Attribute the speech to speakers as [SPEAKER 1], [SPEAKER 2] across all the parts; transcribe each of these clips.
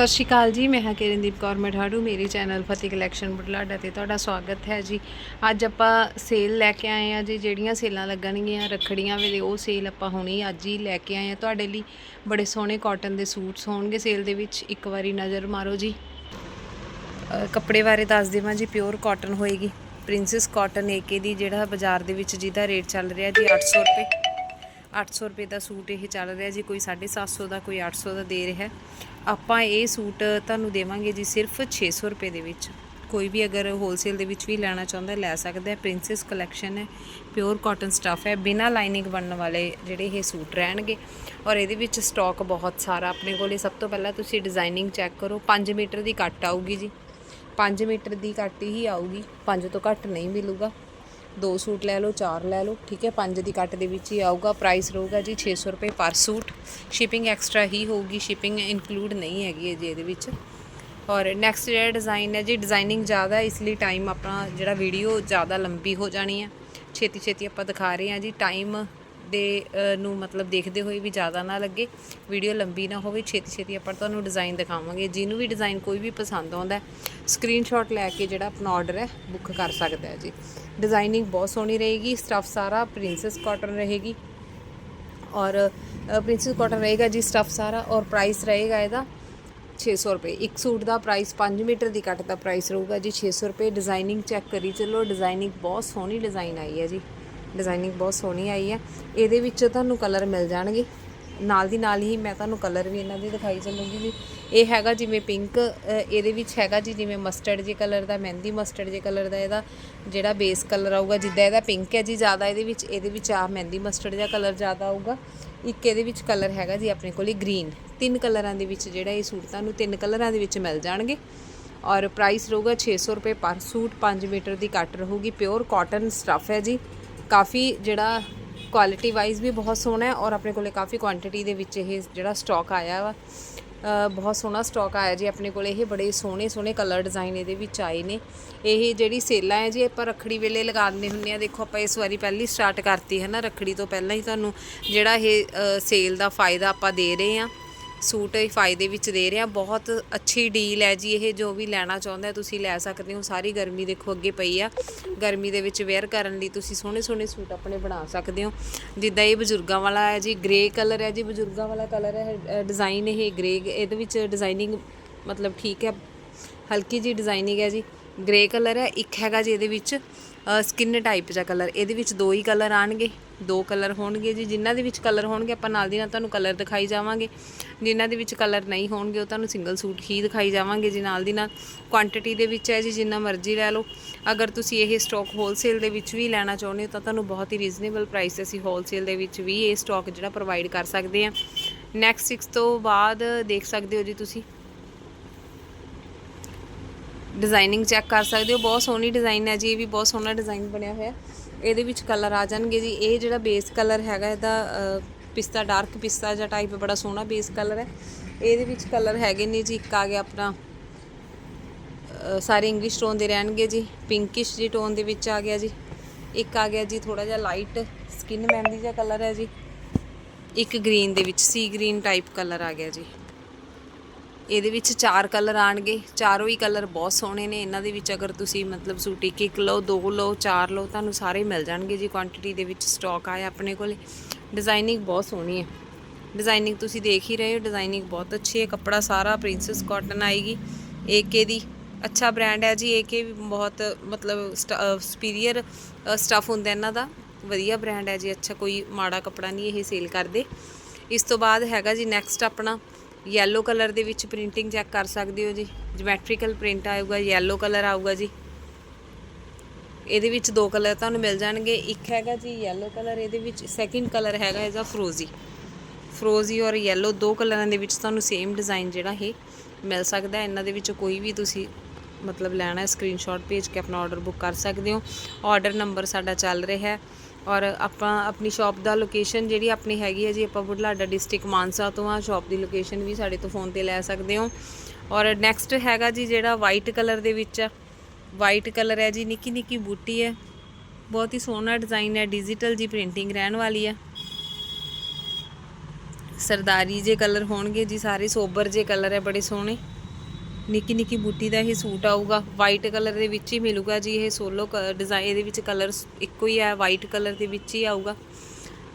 [SPEAKER 1] ਸਤਿ ਸ਼੍ਰੀ ਅਕਾਲ ਜੀ, ਮੈਂ ਹਾਂ ਕਿਰਨਦੀਪ ਕੌਰ ਮਠਾੜੂ, ਮੇਰੇ ਚੈਨਲ ਫਤਿਹ ਕਲੈਕਸ਼ਨ ਬੁਢਲਾਡਾ ਤੇ ਤੁਹਾਡਾ ਸਵਾਗਤ ਹੈ ਜੀ। ਅੱਜ ਆਪਾਂ ਸੇਲ ਲੈ ਕੇ ਆਏ ਆ ਜੀ, ਜਿਹੜੀਆਂ ਸੇਲਾਂ ਲੱਗਣਗੀਆਂ, ਰੱਖੜੀਆਂ ਵੇਲੇ ਉਹ ਸੇਲ ਆਪਾਂ ਹੁਣੇ ਅੱਜ ਹੀ ਲੈ ਕੇ ਆਏ ਆ ਤੁਹਾਡੇ ਲਈ ਬੜੇ ਸੋਹਣੇ ਕਾਟਨ ਦੇ ਸੂਟਸ ਹੋਣਗੇ ਸੇਲ ਦੇ ਵਿੱਚ। ਇੱਕ ਵਾਰੀ ਨਜ਼ਰ ਮਾਰੋ ਜੀ। ਕੱਪੜੇ ਬਾਰੇ ਦੱਸ ਦੇਵਾਂ ਜੀ ਪਿਓਰ ਕਾਟਨ ਹੋਏਗੀ। ਪ੍ਰਿੰਸੈਸ ਕਾਟਨ ਏਕੇ ਦੀ, ਜਿਹੜਾ ਬਾਜ਼ਾਰ ਦੇ ਵਿੱਚ ਜਿਹਦਾ ਰੇਟ ਚੱਲ ਰਿਹਾ ਜੀ 800 ਰੁਪਏ। 800 ਰੁਪਏ ਦਾ ਸੂਟ ਇਹ ਚੱਲ ਰਿਹਾ ਜੀ, ਕੋਈ 750 ਦਾ, ਕੋਈ 800 ਦਾ ਦੇ ਰਿਹਾ। ਆਪਾਂ ਇਹ ਸੂਟ ਤੁਹਾਨੂੰ ਦੇਵਾਂਗੇ ਜੀ ਸਿਰਫ 600 ਰੁਪਏ ਦੇ ਵਿੱਚ। ਕੋਈ ਵੀ ਅਗਰ ਹੋਲਸੇਲ ਦੇ ਵਿੱਚ ਵੀ ਲੈਣਾ ਚਾਹੁੰਦਾ, ਲੈ ਸਕਦਾ ਹੈ। ਪ੍ਰਿੰਸੈਸ ਕਲੈਕਸ਼ਨ ਹੈ ਪਿਓਰ ਕਾਟਨ ਸਟਫ ਹੈ। ਬਿਨਾਂ ਲਾਈਨਿੰਗ ਬਣਨ ਵਾਲੇ ਜਿਹੜੇ ਇਹ ਸੂਟ ਰਹਿਣਗੇ। ਔਰ ਇਹਦੇ ਵਿੱਚ ਸਟਾਕ ਬਹੁਤ ਸਾਰਾ ਆਪਣੇ ਕੋਲੇ। ਸਭ ਤੋਂ ਪਹਿਲਾਂ ਤੁਸੀਂ ਡਿਜ਼ਾਈਨਿੰਗ ਚੈੱਕ ਕਰੋ। 5 ਮੀਟਰ ਦੀ ਕੱਟ ਆਊਗੀ ਜੀ। 5 ਮੀਟਰ ਦੀ ਕੱਟ ਹੀ ਆਊਗੀ। 5 ਤੋਂ ਘੱਟ ਨਹੀਂ ਮਿਲੂਗਾ। ਦੋ ਸੂਟ ਲੈ ਲਓ, ਚਾਰ ਲੈ ਲਓ, ਠੀਕ ਹੈ? ਪੰਜ ਦੀ ਕੱਟ ਦੇ ਵਿੱਚ ਹੀ ਆਊਗਾ ਪ੍ਰਾਈਸ ਰਹੂਗਾ ਜੀ 600 ਰੁਪਏ ਪਰ ਸੂਟ। ਸ਼ਿਪਿੰਗ ਐਕਸਟਰਾ ਹੀ ਹੋਊਗੀ ਸ਼ਿਪਿੰਗ ਇਨਕਲੂਡ ਨਹੀਂ ਹੈਗੀ ਹੈ ਜੀ ਇਹਦੇ ਵਿੱਚ। ਔਰ ਨੈਕਸਟ ਜਿਹੜਾ ਡਿਜ਼ਾਈਨ ਹੈ ਜੀ ਡਿਜ਼ਾਈਨਿੰਗ ਜ਼ਿਆਦਾ ਇਸ ਲਈ ਟਾਈਮ ਆਪਣਾ ਜਿਹੜਾ ਵੀਡੀਓ ਜ਼ਿਆਦਾ ਲੰਬੀ ਹੋ ਜਾਣੀ ਹੈ। ਛੇਤੀ ਛੇਤੀ ਆਪਾਂ ਦਿਖਾ ਰਹੇ ਹਾਂ ਜੀ ਟਾਈਮ ਦੇ ਨੂੰ ਮਤਲਬ ਦੇਖਦੇ ਹੋਏ ਵੀ ਜ਼ਿਆਦਾ ਨਾ ਲੱਗੇ। ਵੀਡੀਓ ਲੰਬੀ ਨਾ ਹੋਵੇ ਛੇਤੀ ਛੇਤੀ ਆਪਾਂ ਤੁਹਾਨੂੰ ਡਿਜ਼ਾਈਨ ਦਿਖਾਵਾਂਗੇ। ਜਿਹਨੂੰ ਵੀ ਡਿਜ਼ਾਈਨ ਕੋਈ ਵੀ ਪਸੰਦ ਆਉਂਦਾ ਹੈ ਸਕਰੀਨਸ਼ਾਟ ਲੈ ਕੇ ਜਿਹੜਾ ਆਪਣਾ ਆਰਡਰ ਹੈ ਬੁੱਕ ਕਰ ਸਕਦਾ ਹੈ ਜੀ। ਡਿਜ਼ਾਈਨਿੰਗ ਬਹੁਤ ਸੋਹਣੀ ਰਹੇਗੀ ਸਟਫ ਸਾਰਾ ਪ੍ਰਿੰਸੈਸ ਕਾਟਨ ਰਹੇਗੀ। ਔਰ ਪ੍ਰਿੰਸੈਸ ਕਾਟਨ ਰਹੇਗਾ ਜੀ ਸਟਫ ਸਾਰਾ ਔਰ ਪ੍ਰਾਈਸ ਰਹੇਗਾ ਇਹਦਾ 600 ਰੁਪਏ। ਇੱਕ ਸੂਟ ਦਾ ਪ੍ਰਾਈਸ 5 ਮੀਟਰ ਦੀ ਕੱਟ ਦਾ ਪ੍ਰਾਈਸ ਰਹੂਗਾ ਜੀ 600 ਰੁਪਏ। ਡਿਜ਼ਾਈਨਿੰਗ ਚੈੱਕ ਕਰੀ ਚੱਲੋ ਡਿਜ਼ਾਈਨਿੰਗ ਬਹੁਤ ਸੋਹਣੀ ਡਿਜ਼ਾਈਨ ਆਈ ਹੈ ਜੀ। ਡਿਜ਼ਾਈਨਿੰਗ ਬਹੁਤ ਸੋਹਣੀ ਆਈ ਹੈ। ਇਹਦੇ ਵਿੱਚ ਤੁਹਾਨੂੰ ਕਲਰ ਮਿਲ ਜਾਣਗੇ। ਨਾਲ ਦੀ ਨਾਲ ਹੀ ਮੈਂ ਤੁਹਾਨੂੰ ਕਲਰ ਵੀ ਇਹਨਾਂ ਦੇ ਦਿਖਾਈ ਚੱਲੂਗੀ ਜੀ ਇਹ ਹੈਗਾ ਜਿਵੇਂ ਪਿੰਕ ਇਹਦੇ ਵਿੱਚ ਹੈਗਾ ਜੀ ਜਿਵੇਂ ਮਸਟਰਡ ਜੇ ਕਲਰ ਦਾ, ਮਹਿੰਦੀ ਮਸਟਰਡ ਜੇ ਕਲਰ ਦਾ ਇਹਦਾ ਜਿਹੜਾ ਬੇਸ ਕਲਰ ਆਊਗਾ, ਜਿੱਦਾਂ ਇਹਦਾ ਪਿੰਕ ਹੈ ਜੀ ਜ਼ਿਆਦਾ ਇਹਦੇ ਵਿੱਚ ਇਹਦੇ ਵਿੱਚ ਆ ਮਹਿੰਦੀ ਮਸਟਰਡ ਜਿਹਾ ਕਲਰ ਜ਼ਿਆਦਾ ਆਊਗਾ। ਇੱਕ ਇਹਦੇ ਵਿੱਚ ਕਲਰ ਹੈਗਾ ਜੀ ਆਪਣੇ ਕੋਲੇ ਗ੍ਰੀਨ ਤਿੰਨ ਕਲਰਾਂ ਦੇ ਵਿੱਚ ਜਿਹੜਾ ਇਹ ਸੂਟ ਤੁਹਾਨੂੰ ਤਿੰਨ ਕਲਰਾਂ ਦੇ ਵਿੱਚ ਮਿਲ ਜਾਣਗੇ। ਔਰ ਪ੍ਰਾਈਸ ਰਹੂਗਾ 600 ਰੁਪਏ ਪਰ ਸੂਟ 5 ਮੀਟਰ ਦੀ ਕੱਟ ਰਹੂਗੀ। ਪਿਓਰ ਕਾਟਨ ਸਟਫ ਹੈ ਜੀ। ਕਾਫੀ ਜਿਹੜਾ ਕੁਆਲਿਟੀ ਵਾਈਜ਼ ਵੀ ਬਹੁਤ ਸੋਹਣਾ ਹੈ ਔਰ ਆਪਣੇ ਕੋਲੇ ਕਾਫੀ ਕੁਆਂਟੀਟੀ ਦੇ ਵਿੱਚ ਇਹ ਜਿਹੜਾ ਸਟਾਕ ਆਇਆ ਵਾ ਬਹੁਤ ਸੋਹਣਾ ਸਟਾਕ ਆਇਆ ਜੀ। ਆਪਣੇ ਕੋਲੇ ਇਹ ਬੜੇ ਸੋਹਣੇ ਸੋਹਣੇ ਕਲਰ ਡਿਜ਼ਾਈਨ ਇਹਦੇ ਵਿੱਚ ਆਏ ਨੇ। ਇਹ ਜਿਹੜੀ ਸੇਲਾਂ ਹੈ ਜੀ, ਆਪਾਂ ਰੱਖੜੀ ਵੇਲੇ ਲਗਾ ਦਿੰਦੇ ਹੁੰਦੇ ਆ ਦੇਖੋ, ਆਪਾਂ ਇਸ ਵਾਰੀ ਪਹਿਲੀ ਸਟਾਰਟ ਕਰਤੀ ਹੈ ਨਾ, ਰੱਖੜੀ ਤੋਂ ਪਹਿਲਾਂ ਹੀ ਤੁਹਾਨੂੰ ਜਿਹੜਾ ਇਹ ਸੇਲ ਦਾ ਫਾਇਦਾ ਆਪਾਂ ਦੇ ਰਹੇ ਆ ਸੂਟ ਇਹ ਫਾਇਦੇ ਵਿੱਚ ਦੇ ਰਿਹਾ। ਬਹੁਤ ਅੱਛੀ ਡੀਲ ਹੈ ਜੀ ਇਹ, ਜੋ ਵੀ ਲੈਣਾ ਚਾਹੁੰਦਾ ਤੁਸੀਂ ਲੈ ਸਕਦੇ ਹੋ। ਸਾਰੀ ਗਰਮੀ ਦੇਖੋ ਅੱਗੇ ਪਈ ਆ। ਗਰਮੀ ਦੇ ਵਿੱਚ ਵੇਅਰ ਕਰਨ ਲਈ ਤੁਸੀਂ ਸੋਹਣੇ ਸੋਹਣੇ ਸੂਟ ਆਪਣੇ ਬਣਾ ਸਕਦੇ ਹੋ। ਜਿੱਦਾਂ ਇਹ ਬਜ਼ੁਰਗਾਂ ਵਾਲਾ ਹੈ ਜੀ ਗ੍ਰੇ ਕਲਰ ਹੈ ਜੀ, ਬਜ਼ੁਰਗਾਂ ਵਾਲਾ ਕਲਰ ਹੈ ਡਿਜ਼ਾਈਨ ਇਹ ਗ੍ਰੇ ਇਹਦੇ ਵਿੱਚ ਡਿਜ਼ਾਈਨਿੰਗ ਮਤਲਬ ਠੀਕ ਹੈ। ਹਲਕੀ ਜੀ ਡਿਜ਼ਾਈਨਿੰਗ ਹੈ ਜੀ। ਗ੍ਰੇ ਕਲਰ ਹੈ, ਇੱਕ ਹੈਗਾ ਜੀ ਇਹਦੇ ਵਿੱਚ। ਸਕਿਨ ਟਾਈਪ ਦਾ ਕਲਰ ਇਹਦੇ ਵਿੱਚ ਦੋ ਹੀ ਕਲਰ ਆਣਗੇ, ਦੋ ਕਲਰ ਹੋਣਗੇ ਜੀ। ਜਿਨ੍ਹਾਂ ਦੇ ਵਿੱਚ ਕਲਰ ਹੋਣਗੇ, ਆਪਾਂ ਨਾਲ ਦੀ ਨਾਲ ਤੁਹਾਨੂੰ ਕਲਰ ਦਿਖਾਈ ਜਾਵਾਂਗੇ। ਜਿਨ੍ਹਾਂ ਦੇ ਵਿੱਚ ਕਲਰ ਨਹੀਂ ਹੋਣਗੇ, ਉਹ ਤੁਹਾਨੂੰ ਸਿੰਗਲ ਸੂਟ ਹੀ ਦਿਖਾਈ ਜਾਵਾਂਗੇ ਜੀ ਨਾਲ ਦੀ ਨਾਲ। ਕੁਆਂਟੀਟੀ ਦੇ ਵਿੱਚ ਹੈ ਜੀ, ਜਿੰਨਾ ਮਰਜ਼ੀ ਲੈ ਲਓ। ਅਗਰ ਤੁਸੀਂ ਇਹ ਸਟਾਕ ਹੋਲਸੇਲ ਦੇ ਵਿੱਚ ਵੀ ਲੈਣਾ ਚਾਹੁੰਦੇ ਹੋ, ਤਾਂ ਤੁਹਾਨੂੰ ਬਹੁਤ ਹੀ ਰੀਜ਼ਨੇਬਲ ਪ੍ਰਾਈਸ ਤੇ ਅਸੀਂ ਹੋਲਸੇਲ ਦੇ ਵਿੱਚ ਵੀ ਇਹ ਸਟਾਕ ਜਿਹੜਾ ਪ੍ਰੋਵਾਈਡ ਕਰ ਸਕਦੇ ਹਾਂ। ਨੈਕਸਟ 6 ਤੋਂ ਬਾਅਦ ਦੇਖ ਸਕਦੇ ਹੋ ਜੀ ਤੁਸੀਂ। ਡਿਜ਼ਾਈਨਿੰਗ ਚੈੱਕ ਕਰ ਸਕਦੇ ਹੋ। ਬਹੁਤ ਸੋਹਣੀ ਡਿਜ਼ਾਈਨ ਹੈ ਜੀ, ਇਹ ਵੀ ਬਹੁਤ ਸੋਹਣਾ ਡਿਜ਼ਾਈਨ ਬਣਿਆ ਹੋਇਆ। ਇਹਦੇ ਵਿੱਚ ਕਲਰ ਆ ਜਾਣਗੇ ਜੀ। ਇਹ ਜਿਹੜਾ ਬੇਸ ਕਲਰ ਹੈਗਾ, ਇਹਦਾ ਪਿਸਤਾ ਡਾਰਕ ਪਿਸਤਾ ਜਿਹਾ ਟਾਈਪ ਬੜਾ ਸੋਹਣਾ ਬੇਸ ਕਲਰ ਹੈ। ਇਹਦੇ ਵਿੱਚ ਕਲਰ ਹੈਗੇ ਨੇ ਜੀ, ਇੱਕ ਆ ਗਿਆ ਆਪਣਾ ਸਾਰੇ ਇੰਗਲਿਸ਼ ਟੋਨ ਦੇ ਰਹਿਣਗੇ ਜੀ। ਪਿੰਕਿਸ਼ ਜੀ ਟੋਨ ਦੇ ਵਿੱਚ ਆ ਗਿਆ ਜੀ। ਇੱਕ ਆ ਗਿਆ ਜੀ ਥੋੜਾ ਜਿਹਾ ਲਾਈਟ ਸਕਿਨ ਮਹਿੰਦੀ ਜਿਹਾ ਕਲਰ ਹੈ ਜੀ। ਇੱਕ ਗ੍ਰੀਨ ਦੇ ਵਿੱਚ ਸੀ ਗ੍ਰੀਨ ਟਾਈਪ ਕਲਰ ਆ ਗਿਆ ਜੀ। ਇਹਦੇ ਵਿੱਚ ਚਾਰ ਕਲਰ ਆਣਗੇ ਚਾਰੋਂ ਹੀ ਕਲਰ ਬਹੁਤ ਸੋਹਣੇ ਨੇ। ਇਹਨਾਂ ਦੇ ਵਿੱਚ ਅਗਰ ਤੁਸੀਂ ਮਤਲਬ ਸੂਟ ਇੱਕ ਇੱਕ ਲਓ, ਦੋ ਲਓ, ਚਾਰ ਲਓ, ਤੁਹਾਨੂੰ ਸਾਰੇ ਮਿਲ ਜਾਣਗੇ ਜੀ ਕੁਆਂਟੀਟੀ ਦੇ ਵਿੱਚ ਸਟਾਕ ਆਇਆ ਆਪਣੇ ਕੋਲੇ। ਡਿਜ਼ਾਈਨਿੰਗ ਬਹੁਤ ਸੋਹਣੀ ਹੈ। ਡਿਜ਼ਾਈਨਿੰਗ ਤੁਸੀਂ ਦੇਖ ਹੀ ਰਹੇ ਹੋ ਡਿਜ਼ਾਈਨਿੰਗ ਬਹੁਤ ਅੱਛੀ ਹੈ। ਕੱਪੜਾ ਸਾਰਾ ਪ੍ਰਿੰਸੈਸ ਕਾਟਨ ਆਏਗੀ। ਏਕੇ ਦੀ ਅੱਛਾ ਬ੍ਰਾਂਡ ਹੈ ਜੀ। ਏਕੇ ਵੀ ਬਹੁਤ ਮਤਲਬ ਸੁਪੀਰੀਅਰ ਸਟਫ ਹੁੰਦਾ ਇਹਨਾਂ ਦਾ। ਵਧੀਆ ਬ੍ਰਾਂਡ ਹੈ ਜੀ। ਅੱਛਾ, ਕੋਈ ਮਾੜਾ ਕੱਪੜਾ ਨਹੀਂ ਇਹ ਸੇਲ ਕਰਦੇ। ਇਸ ਤੋਂ ਬਾਅਦ ਹੈਗਾ ਜੀ ਨੈਕਸਟ ਆਪਣਾ ਯੈਲੋ ਕਲਰ ਦੇ ਵਿੱਚ ਪ੍ਰਿੰਟਿੰਗ ਚੈੱਕ ਕਰ ਸਕਦੇ ਹੋ ਜੀ। ਜਿਓਮੈਟ੍ਰੀਕਲ ਪ੍ਰਿੰਟ ਆਊਗਾ ਯੈਲੋ ਕਲਰ ਆਊਗਾ ਜੀ। ਇਹਦੇ ਵਿੱਚ ਦੋ ਕਲਰ ਤੁਹਾਨੂੰ ਮਿਲ ਜਾਣਗੇ। ਇੱਕ ਹੈਗਾ ਜੀ ਯੈਲੋ ਕਲਰ ਇਹਦੇ ਵਿੱਚ ਸੈਕਿੰਡ ਕਲਰ ਹੈਗਾ ਇਹਦਾ ਫਰੋਜ਼ੀ ਫਰੋਜ਼ੀ ਔਰ ਯੈਲੋ ਦੋ ਕਲਰਾਂ ਦੇ ਵਿੱਚ ਤੁਹਾਨੂੰ ਸੇਮ ਡਿਜ਼ਾਈਨ ਜਿਹੜਾ ਇਹ ਮਿਲ ਸਕਦਾ ਇਹਨਾਂ ਦੇ ਵਿੱਚ ਕੋਈ ਵੀ ਤੁਸੀਂ ਮਤਲਬ ਲੈਣਾ ਹੈ ਸਕਰੀਨਸ਼ਾਟ ਭੇਜ ਕੇ ਆਪਣਾ ਆਰਡਰ ਬੁੱਕ ਕਰ ਸਕਦੇ ਹੋ। ਆਰਡਰ ਨੰਬਰ ਸਾਡਾ ਚੱਲ ਰਿਹਾ ਹੈ। ਔਰ ਆਪਾਂ ਆਪਣੀ ਸ਼ਾਪ ਦਾ ਲੋਕੇਸ਼ਨ ਜਿਹੜੀ ਆਪਣੀ ਹੈਗੀ ਹੈ ਜੀ, ਆਪਾਂ ਬੁਢਲਾਡਾ ਡਿਸਟ੍ਰਿਕਟ ਮਾਨਸਾ ਤੋਂ ਆ ਸ਼ਾਪ ਦੀ ਲੋਕੇਸ਼ਨ ਵੀ ਸਾਡੇ ਤੋਂ ਫੋਨ ਤੇ ਲੈ ਸਕਦੇ ਹੋ। ਔਰ ਨੈਕਸਟ ਹੈਗਾ ਜੀ ਜਿਹੜਾ ਵਾਈਟ ਕਲਰ ਦੇ ਵਿੱਚ ਵਾਈਟ ਕਲਰ ਹੈ ਜੀ, ਨਿੱਕੀ ਨਿੱਕੀ ਬੂਟੀ ਹੈ। ਬਹੁਤ ਹੀ ਸੋਹਣਾ ਡਿਜ਼ਾਈਨ ਹੈ ਡਿਜੀਟਲ ਜੀ ਪ੍ਰਿੰਟਿੰਗ ਰਹਿਣ ਵਾਲੀ ਹੈ। ਸਰਦਾਰੀ ਜੇ ਕਲਰ ਹੋਣਗੇ ਜੀ, ਸਾਰੇ ਸੋਬਰ ਜੇ ਕਲਰ ਹੈ, ਬੜੇ ਸੋਹਣੇ। ਨਿੱਕੀ ਨਿੱਕੀ ਬੂਟੀ ਦਾ ਇਹ ਸੂਟ ਆਊਗਾ ਵਾਈਟ ਕਲਰ ਦੇ ਵਿੱਚ ਹੀ ਮਿਲੂਗਾ ਜੀ ਇਹ ਸੋਲੋ ਡਿਜ਼ਾਈਨ ਇਹਦੇ ਵਿੱਚ ਕਲਰ ਇੱਕੋ ਹੀ ਹੈ ਵਾਈਟ ਕਲਰ ਦੇ ਵਿੱਚ ਹੀ ਆਊਗਾ।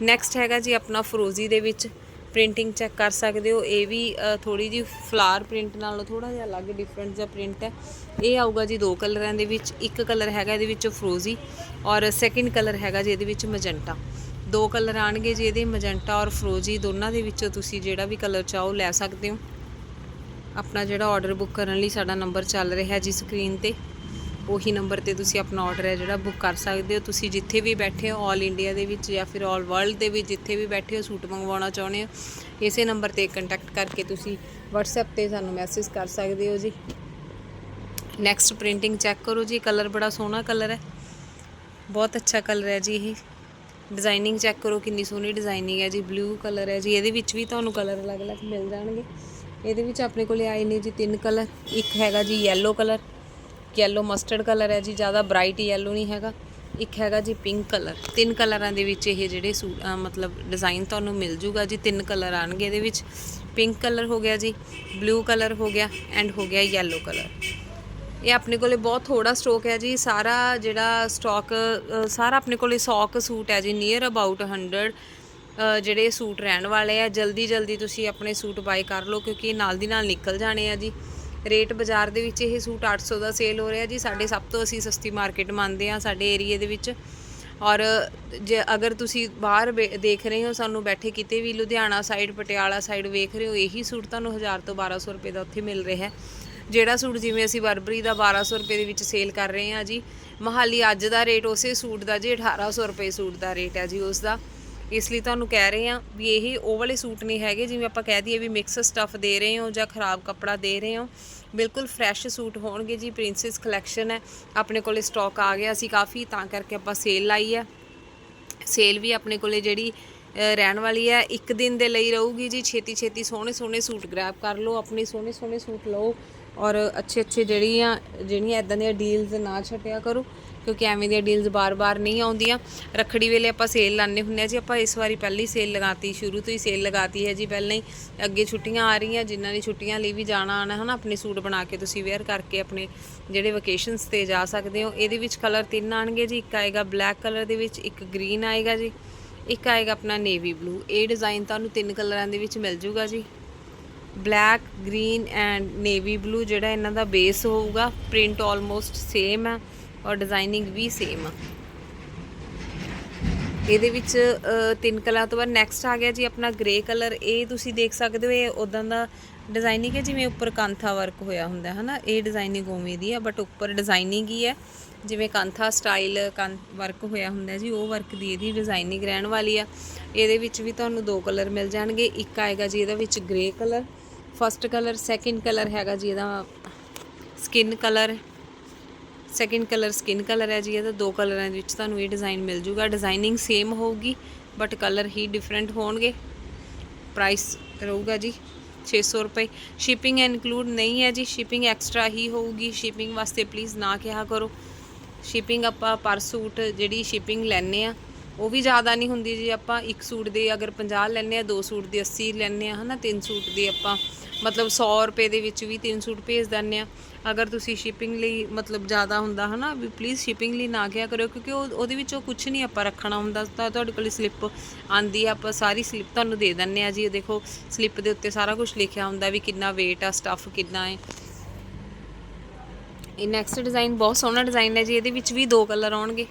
[SPEAKER 1] ਨੈਕਸਟ ਹੈਗਾ ਜੀ ਆਪਣਾ ਫਰੋਜ਼ੀ ਦੇ ਵਿੱਚ ਪ੍ਰਿੰਟਿੰਗ ਚੈੱਕ ਕਰ ਸਕਦੇ ਹੋ, ਇਹ ਵੀ ਥੋੜੀ ਜੀ ਫਲਾਰ ਪ੍ਰਿੰਟ ਨਾਲੋਂ ਥੋੜਾ ਜਿਹਾ ਅਲੱਗ ਡਿਫਰੈਂਟ ਜਿਹਾ ਪ੍ਰਿੰਟ ਹੈ। ਇਹ ਆਊਗਾ ਜੀ ਦੋ ਕਲਰਾਂ ਦੇ ਵਿੱਚ, ਇੱਕ ਕਲਰ ਹੈਗਾ ਇਹਦੇ ਵਿੱਚ ਫਰੋਜ਼ੀ ਔਰ ਸੈਕਿੰਡ ਕਲਰ ਹੈਗਾ ਜੀ ਇਹਦੇ ਵਿੱਚ ਮਜੰਟਾ ਦੋ ਕਲਰ ਆਣਗੇ ਜੀ ਇਹਦੇ ਮਜੰਟਾ ਔਰ ਫਰੋਜ਼ੀ ਦੋਨਾਂ ਦੇ ਵਿੱਚੋਂ ਤੁਸੀਂ ਜਿਹੜਾ ਵੀ ਕਲਰ ਚਾਹੋ ਲੈ ਸਕਦੇ ਹੋ। ਆਪਣਾ ਜਿਹੜਾ ਆਰਡਰ ਬੁੱਕ ਕਰਨ ਲਈ ਸਾਡਾ ਨੰਬਰ ਚੱਲ ਰਿਹਾ ਜੀ ਸਕਰੀਨ ਤੇ। ਉਹੀ ਨੰਬਰ ਤੇ ਤੁਸੀਂ ਆਪਣਾ ਆਰਡਰ ਹੈ ਜਿਹੜਾ ਬੁੱਕ ਕਰ ਸਕਦੇ ਹੋ। ਤੁਸੀਂ ਜਿੱਥੇ ਵੀ ਬੈਠੇ ਹੋ 올 ਇੰਡੀਆ ਦੇ ਵਿੱਚ ਜਾਂ ਫਿਰ 올 ਵਰਲਡ ਦੇ ਵਿੱਚ ਜਿੱਥੇ ਵੀ ਬੈਠੇ ਹੋ ਸੂਟ ਮੰਗਵਾਉਣਾ ਚਾਹੁੰਦੇ ਹੋ, ਇਸੇ ਨੰਬਰ ਤੇ ਕੰਟੈਕਟ ਕਰਕੇ ਤੁਸੀਂ WhatsApp ਤੇ ਸਾਨੂੰ ਮੈਸੇਜ ਕਰ ਸਕਦੇ ਹੋ ਜੀ। ਨੈਕਸਟ ਪ੍ਰਿੰਟਿੰਗ ਚੈੱਕ ਕਰੋ ਜੀ ਕਲਰ ਬੜਾ ਸੋਹਣਾ ਕਲਰ ਹੈ। ਬਹੁਤ ਅੱਛਾ ਕਲਰ ਹੈ ਜੀ ਇਹ। ਡਿਜ਼ਾਈਨਿੰਗ ਚੈੱਕ ਕਰੋ ਕਿੰਨੀ ਸੋਹਣੀ ਡਿਜ਼ਾਈਨਿੰਗ ਹੈ ਜੀ ਬਲੂ ਕਲਰ ਹੈ ਜੀ। ਇਹਦੇ ਵਿੱਚ ਵੀ ਤੁਹਾਨੂੰ ਕਲਰ ਅਲੱਗ-ਅਲੱਗ ਮਿਲ ਜਾਣਗੇ। ਇਹਦੇ ਵਿੱਚ ਆਪਣੇ ਕੋਲੇ ਆਏ ਨੇ ਜੀ ਤਿੰਨ ਕਲਰ ਇੱਕ ਹੈਗਾ ਜੀ yellow colour yellow mustard colour ਹੈ ਜੀ, ਜ਼ਿਆਦਾ ਬ੍ਰਾਈਟ ਯੈਲੋ ਨਹੀਂ ਹੈਗਾ। ਇੱਕ ਹੈਗਾ ਜੀ ਪਿੰਕ ਕਲਰ ਤਿੰਨ ਕਲਰਾਂ ਦੇ ਵਿੱਚ ਇਹ ਜਿਹੜੇ ਸੂਟ ਮਤਲਬ ਡਿਜ਼ਾਈਨ ਤੁਹਾਨੂੰ ਮਿਲ ਜੂਗਾ ਜੀ, ਤਿੰਨ ਕਲਰ ਆਣਗੇ ਇਹਦੇ ਵਿੱਚ। ਪਿੰਕ ਕਲਰ ਹੋ ਗਿਆ ਜੀ ਬਲੂ ਕਲਰ ਹੋ ਗਿਆ ਐਂਡ ਹੋ ਗਿਆ ਯੈਲੋ ਕਲਰ ਇਹ ਆਪਣੇ ਕੋਲੇ ਬਹੁਤ ਥੋੜਾ ਸਟਾਕ ਹੈ ਜੀ, ਸਾਰਾ ਜਿਹੜਾ ਸਟਾਕ ਸਾਰਾ ਆਪਣੇ ਕੋਲੇ 100 ਸੂਟ ਹੈ ਜੀ ਨੀਅਰ ਅਬਾਊਟ 100 ਜਿਹੜੇ ਸੂਟ ਰਹਿਣ ਵਾਲੇ ਆ, ਜਲਦੀ ਜਲਦੀ ਤੁਸੀਂ ਆਪਣੇ ਸੂਟ ਬਾਈ ਕਰ ਲਓ, ਕਿਉਂਕਿ ਇਹ ਨਾਲ ਦੀ ਨਾਲ ਨਿਕਲ ਜਾਣੇ ਆ ਜੀ। ਰੇਟ ਬਾਜ਼ਾਰ ਦੇ ਵਿੱਚ ਇਹ ਸੂਟ 800 ਦਾ ਸੇਲ ਹੋ ਰਿਹਾ ਜੀ। ਸਾਡੇ ਸਭ ਤੋਂ ਅਸੀਂ ਸਸਤੀ ਮਾਰਕੀਟ ਮੰਨਦੇ ਆ ਸਾਡੇ ਏਰੀਏ ਦੇ ਵਿੱਚ। ਔਰ ਜੇ ਅਗਰ ਤੁਸੀਂ ਬਾਹਰ ਵੇ- ਦੇਖ ਰਹੇ ਹੋ, ਸਾਨੂੰ ਬੈਠੇ ਕਿਤੇ ਵੀ ਲੁਧਿਆਣਾ ਸਾਈਡ ਪਟਿਆਲਾ ਸਾਈਡ ਵੇਖ ਰਹੇ ਹੋ, ਇਹੀ ਸੂਟ ਤੁਹਾਨੂੰ 1000 ਤੋਂ 1200 ਰੁਪਏ ਦਾ ਉੱਥੇ ਮਿਲ ਰਿਹਾ ਹੈ। ਜਿਹੜਾ ਸੂਟ ਜਿਵੇਂ ਅਸੀਂ ਬਰਬਰੀ ਦਾ 1200 ਰੁਪਏ ਦੇ ਵਿੱਚ ਸੇਲ ਕਰ ਰਹੇ ਹਾਂ ਜੀ, ਮਹਾਲੀ ਅੱਜ ਦਾ ਰੇਟ ਉਸੇ ਸੂਟ ਦਾ ਜੀ 1800 ਰੁਪਏ ਸੂਟ ਦਾ ਰੇਟ ਹੈ ਜੀ ਉਸ ਦਾ। ਇਸ ਲਈ ਤੁਹਾਨੂੰ ਕਹਿ ਰਹੇ ਹਾਂ ਵੀ ਇਹ ਉਹ ਵਾਲੇ ਸੂਟ ਨਹੀਂ ਹੈਗੇ, ਜਿਵੇਂ ਆਪਾਂ ਕਹਿ ਦਈਏ ਵੀ ਮਿਕਸ ਸਟੱਫ ਦੇ ਰਹੇ ਹੋ, ਜਾਂ ਖਰਾਬ ਕੱਪੜਾ ਦੇ ਰਹੇ ਹੋ। ਬਿਲਕੁਲ ਫਰੈਸ਼ ਸੂਟ ਹੋਣਗੇ ਜੀ ਪ੍ਰਿੰਸੈਸ ਕਲੈਕਸ਼ਨ ਹੈ। ਆਪਣੇ ਕੋਲੇ ਸਟਾਕ ਆ ਗਿਆ ਸੀ ਕਾਫੀ, ਤਾਂ ਕਰਕੇ ਆਪਾਂ ਸੇਲ ਲਾਈ ਹੈ। ਸੇਲ ਵੀ ਆਪਣੇ ਕੋਲੇ ਜਿਹੜੀ ਰਹਿਣ ਵਾਲੀ ਹੈ, ਇੱਕ ਦਿਨ ਦੇ ਲਈ ਰਹੂਗੀ ਜੀ। ਛੇਤੀ ਛੇਤੀ ਸੋਹਣੇ ਸੋਹਣੇ ਸੂਟ ਗ੍ਰੈਬ ਕਰ ਲਓ, ਆਪਣੇ ਸੋਹਣੇ ਸੋਹਣੇ ਸੂਟ ਲਓ। ਔਰ ਅੱਛੇ ਅੱਛੇ ਜਿਹੜੀਆਂ ਜਿਹੜੀਆਂ ਇਦਾਂ ਦੀਆਂ ਡੀਲਸ ਨਾ ਛੱਡਿਆ ਕਰੋ, ਕਿਉਂਕਿ ਐਵੇਂ ਦੀਆਂ ਡੀਲਸ ਬਾਰ-ਬਾਰ ਨਹੀਂ ਆਉਂਦੀਆਂ। ਰੱਖੜੀ ਵੇਲੇ ਆਪਾਂ ਸੇਲ ਲਾਣੇ ਹੁੰਦੇ ਆ ਜੀ, ਆਪਾਂ ਇਸ ਵਾਰੀ ਪਹਿਲੀ ਸੇਲ ਲਗਾਤੀ, ਸ਼ੁਰੂ ਤੋਂ ਹੀ ਸੇਲ ਲਗਾਤੀ ਹੈ ਜੀ। ਪਹਿਲਾਂ ਹੀ ਅੱਗੇ ਛੁੱਟੀਆਂ ਆ ਰਹੀਆਂ, ਜਿਨ੍ਹਾਂ ਨੇ ਛੁੱਟੀਆਂ ਲਈ ਵੀ ਜਾਣਾ ਆਣਾ ਹਨਾ ਆਪਣੇ ਸੂਟ ਬਣਾ ਕੇ ਤੁਸੀਂ ਵੇਅਰ ਕਰਕੇ ਆਪਣੇ ਜਿਹੜੇ ਵਕੇਸ਼ਨਸ ਤੇ ਜਾ ਸਕਦੇ ਹੋ। ਇਹਦੇ ਵਿੱਚ ਕਲਰ ਤਿੰਨ ਆਣਗੇ ਜੀ, ਇੱਕ ਆਏਗਾ ਬਲੈਕ ਕਲਰ ਦੇ ਵਿੱਚ, ਇੱਕ ਗ੍ਰੀਨ ਆਏਗਾ ਜੀ, ਇੱਕ ਆਏਗਾ ਆਪਣਾ ਨੇਵੀ ਬਲੂ ਇਹ ਡਿਜ਼ਾਈਨ ਤੁਹਾਨੂੰ ਤਿੰਨ ਕਲਰਾਂ ਦੇ ਵਿੱਚ ਮਿਲ ਜੂਗਾ ਜੀ। Black, green and navy blue ਜਿਹੜਾ ਇਹਨਾਂ ਦਾ ਬੇਸ ਹੋਊਗਾ, ਪ੍ਰਿੰਟ ਆਲਮੋਸਟ ਸੇਮ ਹੈ ਔਰ ਡਿਜ਼ਾਈਨਿੰਗ ਵੀ ਸੇਮ ਆ। ਇਹਦੇ ਵਿੱਚ ਤਿੰਨ ਕਲਰ ਤੋਂ ਬਾਅਦ ਨੈਕਸਟ ਆ ਗਿਆ ਜੀ ਆਪਣਾ ਗ੍ਰੇ ਕਲਰ। ਇਹ ਤੁਸੀਂ ਦੇਖ ਸਕਦੇ ਹੋ, ਇਹ ਉਦਾਂ ਦਾ ਡਿਜ਼ਾਈਨਿੰਗ ਹੈ, ਜਿਵੇਂ ਉੱਪਰ ਕਾਂਥਾ ਵਰਕ ਹੋਇਆ ਹੁੰਦਾ ਹੈ ਨਾ ਇਹ ਡਿਜ਼ਾਈਨਿੰਗ ਉਵੇਂ ਦੀ ਹੈ ਬਟ ਉੱਪਰ ਡਿਜ਼ਾਈਨਿੰਗ ਹੀ ਹੈ। ਜਿਵੇਂ ਕਾਂਥਾ ਸਟਾਈਲ ਕਾਂ ਵਰਕ ਹੋਇਆ ਹੁੰਦਾ ਜੀ, ਉਹ ਵਰਕ ਦੀ ਇਹਦੀ ਡਿਜ਼ਾਈਨਿੰਗ ਰਹਿਣ ਵਾਲੀ ਆ। ਇਹਦੇ ਵਿੱਚ ਵੀ ਤੁਹਾਨੂੰ ਦੋ ਕਲਰ ਮਿਲ ਜਾਣਗੇ। ਇੱਕ ਆਏਗਾ ਜੀ ਇਹਦੇ ਵਿੱਚ grey colour first colour second colour ਹੈਗਾ ਜੀ ਇਹਦਾ। Skin colour second colour skin colour ਹੈ ਜੀ ਇਹਦਾ। ਦੋ ਕਲਰਾਂ ਦੇ ਵਿੱਚ ਤੁਹਾਨੂੰ ਇਹ ਡਿਜ਼ਾਈਨ ਮਿਲ ਜੂਗਾ। ਡਿਜ਼ਾਈਨਿੰਗ ਸੇਮ ਹੋਊਗੀ ਬਟ ਕਲਰ ਹੀ ਡਿਫਰੈਂਟ ਹੋਣਗੇ। ਪ੍ਰਾਈਸ ਰਹੂਗਾ ਜੀ 600 ਰੁਪਏ। ਸ਼ਿਪਿੰਗ ਇਨਕਲੂਡ ਨਹੀਂ ਹੈ ਜੀ। ਸ਼ਿਪਿੰਗ ਐਕਸਟਰਾ ਹੀ ਹੋਊਗੀ। ਸ਼ਿਪਿੰਗ ਵਾਸਤੇ ਪਲੀਜ਼ ਨਾ ਕਿਹਾ ਕਰੋ। ਸ਼ਿਪਿੰਗ ਆਪਾਂ ਪਰ ਸੂਟ ਜਿਹੜੀ ਸ਼ਿਪਿੰਗ ਲੈਨੇ ਆ ਉਹ ਵੀ ਜ਼ਿਆਦਾ ਨਹੀਂ ਹੁੰਦੀ ਜੀ। ਆਪਾਂ ਇੱਕ ਸੂਟ ਦੇ ਅਗਰ 50 ਲੈਨੇ ਆ, ਦੋ ਸੂਟ ਦੇ 80 ਲੈਨੇ ਆ, ਹਨਾ, ਤਿੰਨ ਸੂਟ ਦੇ ਆਪਾਂ ਮਤਲਬ 100 ਰੁਪਏ ਦੇ ਵਿੱਚ ਵੀ ਤਿੰਨ ਸੂਟ ਭੇਜ ਦਿੰਨੇ ਆ। ਅਗਰ ਤੁਸੀਂ ਸ਼ਿਪਿੰਗ ਲਈ ਮਤਲਬ ਜ਼ਿਆਦਾ ਹੁੰਦਾ, ਹਨਾ, ਵੀ ਪਲੀਜ਼ ਸ਼ਿਪਿੰਗ ਲਈ ਨਾ ਕਿਹਾ ਕਰਿਓ, ਕਿਉਂਕਿ ਉਹ, ਉਹਦੇ ਵਿੱਚੋਂ ਕੁਝ ਨਹੀਂ ਆਪਾਂ ਰੱਖਣਾ ਹੁੰਦਾ। ਤਾਂ ਤੁਹਾਡੇ ਕੋਲ ਸਲਿੱਪ ਆਂਦੀ ਆ, ਆਪਾਂ ਸਾਰੀ ਸਲਿੱਪ ਤੁਹਾਨੂੰ ਦੇ ਦਿੰਨੇ ਆ ਜੀ। ਇਹ ਦੇਖੋ ਸਲਿੱਪ ਦੇ ਉੱਤੇ ਸਾਰਾ ਕੁਝ ਲਿਖਿਆ ਹੁੰਦਾ ਵੀ ਕਿੰਨਾ weight ਆ ਸਟੱਫ ਕਿੰਨਾ ਹੈ। ਇਹ ਨੈਕਸਟ ਡਿਜ਼ਾਈਨ ਬਹੁਤ ਸੋਹਣਾ ਡਿਜ਼ਾਈਨ ਹੈ ਜੀ। ਇਹਦੇ ਵਿੱਚ ਵੀ ਦੋ ਕਲਰ ਆਉਣਗੇ।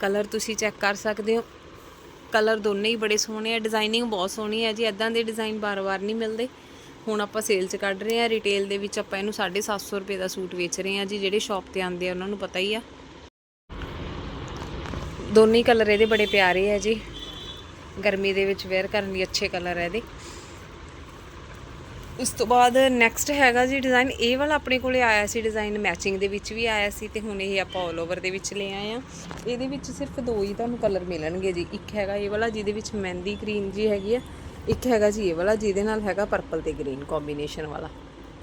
[SPEAKER 1] ਕਲਰ ਤੁਸੀਂ ਚੈੱਕ ਕਰ ਸਕਦੇ ਹੋ। ਕਲਰ ਦੋਨੇ ਹੀ ਬੜੇ ਸੋਹਣੇ ਆ, ਡਿਜ਼ਾਈਨਿੰਗ ਬਹੁਤ ਸੋਹਣੀ ਹੈ ਜੀ। ਐਦਾਂ ਦੇ ਡਿਜ਼ਾਈਨ ਬਾਰ-ਬਾਰ ਨਹੀਂ ਮਿਲਦੇ। ਹੁਣ ਆਪਾਂ ਸੇਲ 'ਚ ਕੱਢ ਰਹੇ ਆ। ਰਿਟੇਲ ਦੇ ਵਿੱਚ ਆਪਾਂ ਇਹਨੂੰ 750 ਰੁਪਏ ਦਾ ਸੂਟ ਵੇਚ ਰਹੇ ਆ ਜੀ, ਜਿਹੜੇ ਸ਼ਾਪ ਤੇ ਆਉਂਦੇ ਆ, ਉਹਨਾਂ ਨੂੰ ਪਤਾ ਹੀ ਆ। ਦੋਨੇ ਕਲਰ ਇਹਦੇ ਬੜੇ ਪਿਆਰੇ ਆ ਜੀ। ਗਰਮੀ ਦੇ ਵਿੱਚ ਵੇਅਰ ਕਰਨ ਲਈ ਅੱਛੇ ਕਲਰ ਹੈ ਇਹਦੇ। ਉਸ ਤੋਂ ਬਾਅਦ ਨੈਕਸਟ ਹੈਗਾ ਜੀ ਡਿਜ਼ਾਈਨ ਇਹ ਵਾਲਾ ਆਪਣੇ ਕੋਲੇ ਆਇਆ ਸੀ ਡਿਜ਼ਾਈਨ ਮੈਚਿੰਗ ਦੇ ਵਿੱਚ ਵੀ ਆਇਆ ਸੀ ਤੇ ਹੁਣ ਇਹ ਆਪਾਂ ਆਲ ਓਵਰ ਦੇ ਵਿੱਚ ਲੈ ਆਏ ਆ ਇਹਦੇ ਵਿੱਚ ਸਿਰਫ ਦੋ ਹੀ ਤੁਹਾਨੂੰ ਕਲਰ ਮਿਲਣਗੇ ਜੀ। ਇੱਕ ਹੈਗਾ ਇਹ ਵਾਲਾ ਜਿਹਦੇ ਵਿੱਚ ਮਹਿੰਦੀ ਗ੍ਰੀਨ ਜੀ ਹੈਗੀ ਆ, ਇੱਕ ਹੈਗਾ ਜੀ ਇਹ ਵਾਲਾ ਜਿਹਦੇ ਨਾਲ ਹੈਗਾ ਪਰਪਲ ਤੇ ਗ੍ਰੀਨ ਕੰਬੀਨੇਸ਼ਨ ਵਾਲਾ।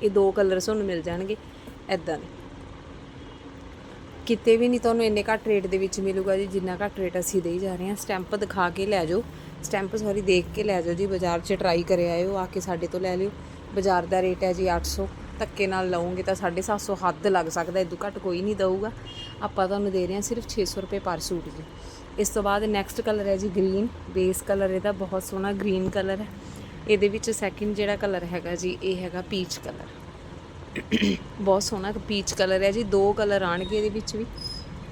[SPEAKER 1] ਇਹ ਦੋ ਕਲਰ ਤੁਹਾਨੂੰ ਮਿਲ ਜਾਣਗੇ ਐਦਾਂ ਦੇ। ਕਿਤੇ ਵੀ ਨਹੀਂ ਤੁਹਾਨੂੰ ਇੰਨੇ ਘੱਟ ਰੇਟ ਦੇ ਵਿੱਚ ਮਿਲੂਗਾ ਜੀ, ਜਿੰਨਾ ਘੱਟ ਰੇਟ ਅਸੀਂ ਦੇਈ ਜਾ ਰਹੇ ਹਾਂ। ਸਟੈਂਪ ਦਿਖਾ ਕੇ ਲੈ ਜਾਓ। ਸਟੈਂਪ ਸੌਰੀ ਦੇਖ ਕੇ ਲੈ ਜਾਓ ਜੀ, ਬਾਜ਼ਾਰ 'ਚ ਟਰਾਈ ਕਰੇ ਆਇਓ, ਆ ਕੇ ਸਾਡੇ ਤੋਂ ਲੈ ਲਿਓ। ਬਾਜ਼ਾਰ ਦਾ ਰੇਟ ਹੈ ਜੀ 800 ਧੱਕੇ ਨਾਲ ਲਓਗੇ ਤਾਂ 750 ਹੱਦ ਲੱਗ ਸਕਦਾ ਇਦੋਂ ਘੱਟ ਕੋਈ ਨਹੀਂ ਦਊਗਾ। ਆਪਾਂ ਤੁਹਾਨੂੰ ਦੇ ਰਹੇ ਹਾਂ ਸਿਰਫ 600 ਰੁਪਏ ਪਰ ਸੂਟ ਜੀ। ਇਸ ਤੋਂ ਬਾਅਦ ਨੈਕਸਟ ਕਲਰ ਹੈ ਜੀ ਗ੍ਰੀਨ ਬੇਸ ਕਲਰ ਇਹਦਾ ਬਹੁਤ ਸੋਹਣਾ ਗ੍ਰੀਨ ਕਲਰ ਹੈ। ਇਹਦੇ ਵਿੱਚ ਸੈਕਿੰਡ ਜਿਹੜਾ ਕਲਰ ਹੈਗਾ ਜੀ, ਇਹ ਹੈਗਾ ਪੀਚ ਕਲਰ ਬਹੁਤ ਸੋਹਣਾ ਪੀਚ ਕਲਰ ਹੈ ਜੀ, ਦੋ ਕਲਰ ਆਣਗੇ ਇਹਦੇ ਵਿੱਚ ਵੀ।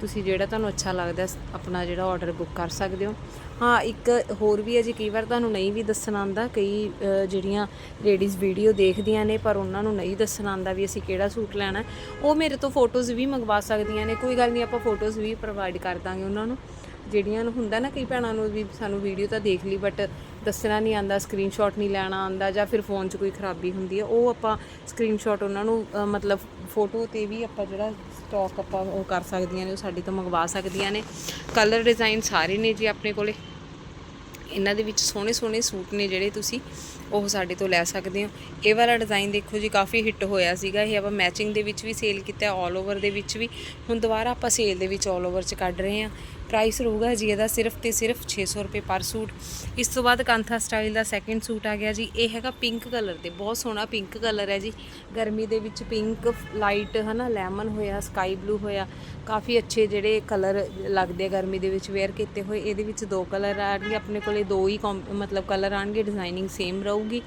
[SPEAKER 1] ਤੁਸੀਂ ਜਿਹੜਾ ਤੁਹਾਨੂੰ ਅੱਛਾ ਲੱਗਦਾ ਆਪਣਾ ਜਿਹੜਾ ਆਰਡਰ ਬੁੱਕ ਕਰ ਸਕਦੇ ਹੋ। ਹਾਂ, ਇੱਕ ਹੋਰ ਵੀ ਹੈ ਜੀ ਕਈ ਵਾਰ ਤੁਹਾਨੂੰ ਨਹੀਂ ਵੀ ਦੱਸਣ ਆਉਂਦਾ, ਕਈ ਜਿਹੜੀਆਂ ਲੇਡੀਜ਼ ਵੀਡੀਓ ਦੇਖਦੀਆਂ ਨੇ, ਪਰ ਉਹਨਾਂ ਨੂੰ ਨਹੀਂ ਦੱਸਣ ਆਉਂਦਾ ਵੀ ਅਸੀਂ ਕਿਹੜਾ ਸੂਟ ਲੈਣਾ ਉਹ ਮੇਰੇ ਤੋਂ ਫੋਟੋਜ਼ ਵੀ ਮੰਗਵਾ ਸਕਦੀਆਂ ਨੇ। ਕੋਈ ਗੱਲ ਨਹੀਂ, ਆਪਾਂ ਫੋਟੋਜ਼ ਵੀ ਪ੍ਰੋਵਾਈਡ ਕਰ ਦਾਂਗੇ ਉਹਨਾਂ ਨੂੰ। ਜਿਹੜੀਆਂ ਨੂੰ ਹੁੰਦਾ ਨਾ, ਕਈ ਭੈਣਾਂ ਨੂੰ ਵੀ ਸਾਨੂੰ ਵੀਡੀਓ ਤਾਂ ਦੇਖ ਲਈ ਬਟ ਦੱਸਣਾ ਨਹੀਂ ਆਂਦਾ ਸਕਰੀਨਸ਼ਾਟ ਨਹੀਂ ਲੈਣਾ ਆਂਦਾ ਜਾਂ ਫਿਰ ਫੋਨ 'ਚ ਕੋਈ ਖਰਾਬੀ ਹੁੰਦੀ ਹੈ, ਉਹ ਆਪਾਂ ਸਕਰੀਨਸ਼ਾਟ ਉਹਨਾਂ ਨੂੰ ਮਤਲਬ ਫੋਟੋ ਤੇ ਵੀ ਆਪਾਂ ਜਿਹੜਾ ਸਟਾਕ ਆਪਾਂ ਉਹ ਕਰ ਸਕਦੀਆਂ ਨੇ, ਉਹ ਸਾਡੇ ਤੋਂ ਮੰਗਵਾ ਸਕਦੀਆਂ ਨੇ। ਕਲਰ ਡਿਜ਼ਾਈਨ ਸਾਰੇ ਨੇ ਜੀ ਆਪਣੇ ਕੋਲੇ। ਇਹਨਾਂ ਦੇ ਵਿੱਚ ਸੋਹਣੇ ਸੋਹਣੇ ਸੂਟ ਨੇ ਜਿਹੜੇ ਤੁਸੀਂ ਉਹ ਸਾਡੇ ਤੋਂ ਲੈ ਸਕਦੇ ਹੋ। ਇਹ ਵਾਲਾ ਡਿਜ਼ਾਈਨ ਦੇਖੋ ਜੀ, ਕਾਫੀ ਹਿੱਟ ਹੋਇਆ ਸੀਗਾ। ਇਹ ਆਪਾਂ ਮੈਚਿੰਗ ਦੇ ਵਿੱਚ ਵੀ ਸੇਲ ਕੀਤਾ ਆਲ ਓਵਰ ਦੇ ਵਿੱਚ ਵੀ। ਹੁਣ ਦੁਬਾਰਾ ਆਪਾਂ ਸੇਲ ਦੇ ਵਿੱਚ ਆਲ ਓਵਰ ਚ ਕੱਢ ਰਹੇ ਹਾਂ। ਪ੍ਰਾਈਸ ਰਹੂਗਾ ਜੀ ਇਹਦਾ ਸਿਰਫ ਤੇ ਸਿਰਫ 600 ਰੁਪਏ ਪਰ ਸੂਟ ਇਸ ਤੋਂ ਬਾਅਦ ਕਾਂਥਾ ਸਟਾਈਲ ਦਾ ਸੈਕਿੰਡ ਸੂਟ ਆ ਗਿਆ ਜੀ। ਇਹ ਹੈਗਾ ਪਿੰਕ ਕਲਰ ਦੇ, ਬਹੁਤ ਸੋਹਣਾ ਪਿੰਕ ਕਲਰ ਹੈ ਜੀ। ਗਰਮੀ ਦੇ ਵਿੱਚ ਪਿੰਕ ਲਾਈਟ ਹਨਾ ਲੈਮਨ ਹੋਇਆ ਸਕਾਈ ਬਲੂ ਹੋਇਆ। ਕਾਫੀ ਅੱਛੇ ਜਿਹੜੇ ਕਲਰ ਲੱਗਦੇ ਆ ਗਰਮੀ ਦੇ ਵਿੱਚ ਵੇਅਰ ਕੀਤੇ ਹੋਏ। ਇਹਦੇ ਵਿੱਚ ਦੋ ਕਲਰ ਆਣਗੇ ਆਪਣੇ ਕੋਲੇ ਦੋ ਹੀ ਕੌਮ- ਮਤਲਬ ਕਲਰ ਆਣਗੇ ਡਿਜ਼ਾਈਨਿੰਗ ਸੇਮ ਰਹੂ। ਰਹੂਗੀ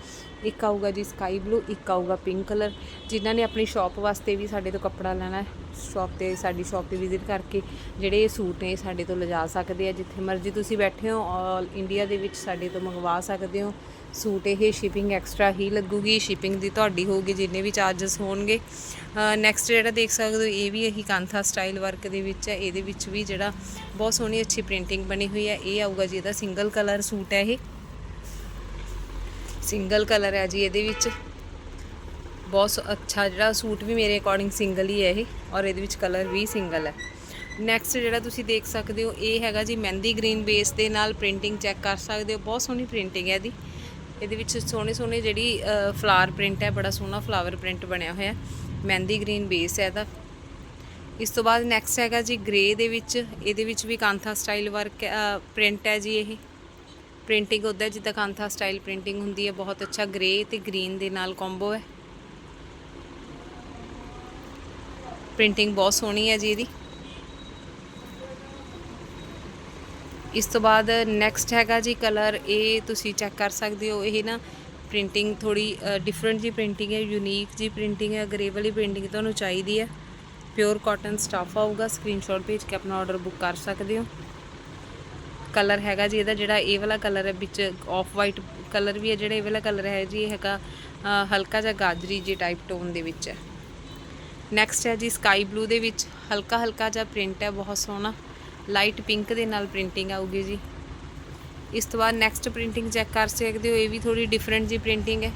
[SPEAKER 1] ਇੱਕ ਆਊਗਾ ਜੀ ਸਕਾਈ ਬਲੂ ਇੱਕ ਆਊਗਾ ਪਿੰਕ ਕਲਰ ਜਿਨ੍ਹਾਂ ਨੇ ਆਪਣੀ ਸ਼ਾਪ ਵਾਸਤੇ ਵੀ ਸਾਡੇ ਤੋਂ ਕੱਪੜਾ ਲੈਣਾ ਹੈ ਸ਼ਾਪ ਤੇ ਸਾਡੀ ਸ਼ਾਪ ਤੇ ਵਿਜ਼ਿਟ ਕਰਕੇ ਜਿਹੜੇ ਇਹ ਸੂਟ ਨੇ ਸਾਡੇ ਤੋਂ ਲਿਜਾ ਸਕਦੇ ਆ, ਜਿੱਥੇ ਮਰਜ਼ੀ ਤੁਸੀਂ ਬੈਠੇ ਹੋ ਆਲ ਇੰਡੀਆ ਦੇ ਵਿੱਚ ਸਾਡੇ ਤੋਂ ਮੰਗਵਾ ਸਕਦੇ ਹੋ। ਸੂਟ ਇਹ ਸ਼ਿਪਿੰਗ ਐਕਸਟਰਾ ਹੀ ਲੱਗੂਗੀ ਸ਼ਿਪਿੰਗ ਦੀ ਤੁਹਾਡੀ ਹੋਊਗੀ, ਜਿੰਨੇ ਵੀ ਚਾਰजेस ਹੋਣਗੇ। ਨੈਕਸਟ ਜਿਹੜਾ ਦੇਖ ਸਕਦੇ ਹੋ, ਇਹ ਵੀ ਇਹੀ ਕਾਂਥਾ ਸਟਾਈਲ ਵਰਕ ਦੇ ਵਿੱਚ ਹੈ। ਇਹਦੇ ਵਿੱਚ ਵੀ ਜਿਹੜਾ ਬਹੁਤ ਸੋਹਣੀ ਅੱਛੀ ਪ੍ਰਿੰਟਿੰਗ ਬਣੀ ਹੋਈ ਹੈ। ਇਹ ਆਊਗਾ ਜੀ ਇਹਦਾ ਸਿੰਗਲ ਕਲਰ ਸੂਟ ਹੈ ਇਹ। ਸਿੰਗਲ ਕਲਰ ਹੈ ਜੀ ਇਹਦੇ ਵਿੱਚ। ਬਹੁਤ ਸ- ਅੱਛਾ ਜਿਹੜਾ ਸੂਟ ਵੀ ਮੇਰੇ ਅਕੋਰਡਿੰਗ ਸਿੰਗਲ ਹੀ ਹੈ ਇਹ ਔਰ ਇਹਦੇ ਵਿੱਚ ਕਲਰ ਵੀ ਸਿੰਗਲ ਹੈ। ਨੈਕਸਟ ਜਿਹੜਾ ਤੁਸੀਂ ਦੇਖ ਸਕਦੇ ਹੋ, ਇਹ ਹੈਗਾ ਜੀ ਮਹਿੰਦੀ ਗ੍ਰੀਨ ਬੇਸ ਦੇ ਨਾਲ ਪ੍ਰਿੰਟਿੰਗ ਚੈੱਕ ਕਰ ਸਕਦੇ ਹੋ। ਬਹੁਤ ਸੋਹਣੀ ਪ੍ਰਿੰਟਿੰਗ ਹੈ ਇਹਦੀ। ਇਹਦੇ ਵਿੱਚ ਸੋਹਣੇ ਸੋਹਣੇ ਜਿਹੜੀ ਫਲਾਰ ਪ੍ਰਿੰਟ ਹੈ, ਬੜਾ ਸੋਹਣਾ ਫਲਾਵਰ ਪ੍ਰਿੰਟ ਬਣਿਆ ਹੋਇਆ ਮਹਿੰਦੀ ਗ੍ਰੀਨ ਬੇਸ ਹੈ ਇਹਦਾ। ਇਸ ਤੋਂ ਬਾਅਦ ਨੈਕਸਟ ਹੈਗਾ ਜੀ ਗ੍ਰੇ ਦੇ ਵਿੱਚ। ਇਹਦੇ ਵਿੱਚ ਵੀ ਕਾਂਥਾ ਸਟਾਈਲ ਵਰਕ ਪ੍ਰਿੰਟ ਹੈ ਜੀ ਇਹ। ਪ੍ਰਿੰਟਿੰਗ ਉਹਦਾ ਜਿੱਦਾਂ ਕਾਂਥਾ ਸਟਾਈਲ ਪ੍ਰਿੰਟਿੰਗ ਹੁੰਦੀ ਹੈ, ਬਹੁਤ ਅੱਛਾ ਗ੍ਰੇ ਤੇ ਗ੍ਰੀਨ ਦੇ ਨਾਲ ਕੰਬੋ ਹੈ। ਪ੍ਰਿੰਟਿੰਗ ਬਹੁਤ ਸੋਹਣੀ ਹੈ ਜੀ ਇਹਦੀ। ਇਸ ਤੋਂ ਬਾਅਦ ਨੈਕਸਟ ਹੈਗਾ ਜੀ ਕਲਰ ਇਹ ਤੁਸੀਂ ਚੈੱਕ ਕਰ ਸਕਦੇ ਹੋ, ਇਹ ਨਾ ਪ੍ਰਿੰਟਿੰਗ ਥੋੜੀ ਡਿਫਰੈਂਟ ਜੀ ਪ੍ਰਿੰਟਿੰਗ ਹੈ ਯੂਨੀਕ ਜੀ ਪ੍ਰਿੰਟਿੰਗ ਹੈ ਗਰੇ ਵਾਲੀ ਪ੍ਰਿੰਟਿੰਗ ਤੁਹਾਨੂੰ ਚਾਹੀਦੀ ਹੈ। ਪਿਓਰ ਕਾਟਨ ਸਟਾਫ ਆਊਗਾ ਸਕਰੀਨਸ਼ਾਟ ਭੇਜ ਕੇ ਆਪਣਾ ਆਰਡਰ ਬੁੱਕ ਕਰ ਸਕਦੇ ਹੋ। ਕਲਰ ਹੈਗਾ ਜੀ, ਇਹਦਾ ਜਿਹੜਾ ਇਹ ਵਾਲਾ ਕਲਰ ਹੈ, ਵਿੱਚ ਆਫ ਵਾਈਟ ਕਲਰ ਵੀ ਹੈ, ਜਿਹੜਾ ਇਹ ਵਾਲਾ ਕਲਰ ਹੈ ਜੀ, ਇਹ ਹੈਗਾ ਹਲਕਾ ਜਿਹਾ ਗਾਜਰੀ ਜੀ ਟਾਈਪ ਟੋਨ ਦੇ ਵਿੱਚ ਹੈ। ਨੈਕਸਟ ਹੈ ਜੀ ਸਕਾਈ ਬਲੂ ਦੇ ਵਿੱਚ, ਹਲਕਾ ਹਲਕਾ ਜਿਹਾ ਪ੍ਰਿੰਟ ਹੈ, ਬਹੁਤ ਸੋਹਣਾ। ਲਾਈਟ ਪਿੰਕ ਦੇ ਨਾਲ ਪ੍ਰਿੰਟਿੰਗ ਆਊਗੀ ਜੀ। ਇਸ ਤੋਂ ਬਾਅਦ ਨੈਕਸਟ ਪ੍ਰਿੰਟਿੰਗ ਚੈੱਕ ਕਰ ਸਕਦੇ ਹੋ, ਇਹ ਵੀ ਥੋੜੀ ਡਿਫਰੈਂਟ ਜੀ ਪ੍ਰਿੰਟਿੰਗ ਹੈ।